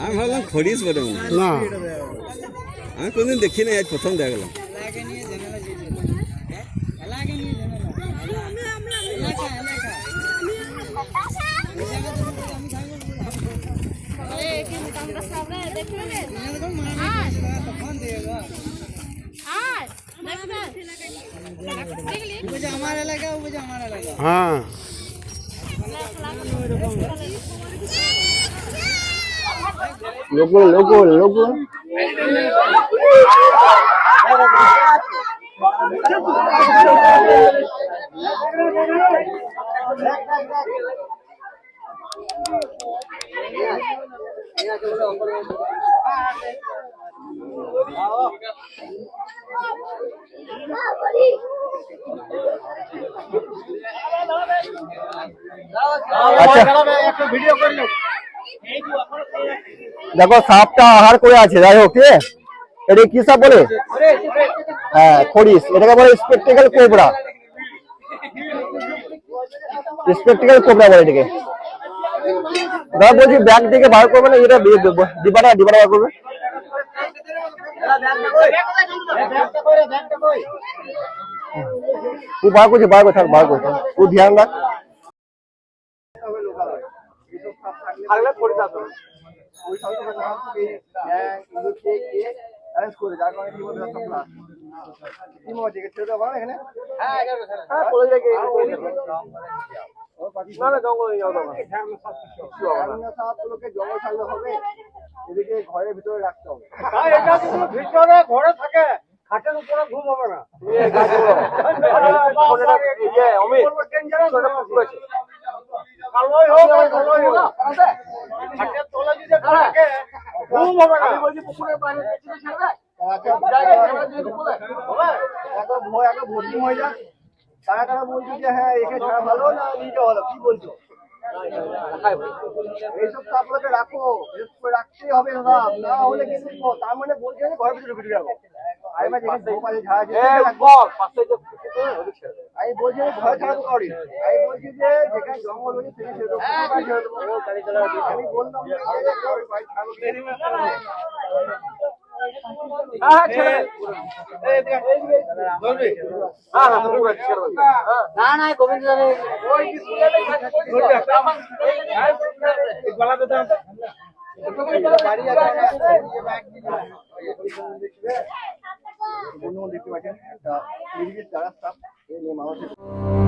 আমি ভাবলাম খরিস বলে মনে না। আমি কোনদিন দেখি নাই আজ প্রথম দেখলাম আমার এলাকা ও বুঝে আমার এলাকা হ্যাঁ લોકો લોકો લોકો अच्छा দেখো সাপটা আহার করে আছে যাই হোক ঠিক আছে? এটা কি সাপ বলে হ্যাঁ খরিস এটাকে বলে স্পেকটেকাল কোবরা স্পেকটেকাল কোবরা বলে এটাকে দাদা বলছি ব্যাগ থেকে বার করবে না এটা ডিবাটা ডিবাটা বার করবে ও বার করছে বার করছে বার করছে ও ধ্যান রাখ থাকলে পড়ে যাবে ওই সবসময় যখন তুমি ব্যাংক খেয়ে খেয়ে অ্যারেঞ্জ করে যার কারণে কি বলতে ক্লাস কি মজা দিকে ছেড়ে দেবো এখানে হ্যাঁ ছাড়লে হবে এদিকে ঘরের ভিতরে রাখতে হবে এটা যদি ভিতরে ঘরে থাকে খাটের উপরে ঘুম হবে না ঘুম হবে না। ভর্তি হয়ে যাক তারা তারা বলছে যে হ্যাঁ একে ছাড়া ভালো না ভালো। কি বলছো? এইসব রাখো রাখতেই হবে না না হলে কিন্তু তার মানে বলছে ঘরের ভিতরে ঢুকে যাব আমি বা যেখানে ঝাড়। আমি বলছি যে ভয় ছাড়াবো কাউরি আমি বলছি যে যেখানে জঙ্গল হয়েছে সেখানে আমি বললাম যে কাউরি ভয় ছাড়বো না। না না গোবিন্দ আছে বন্ধু দেখতে পাচ্ছেন একটা নিজেদের যারা স্টাফ এই নিয়ে মানুষের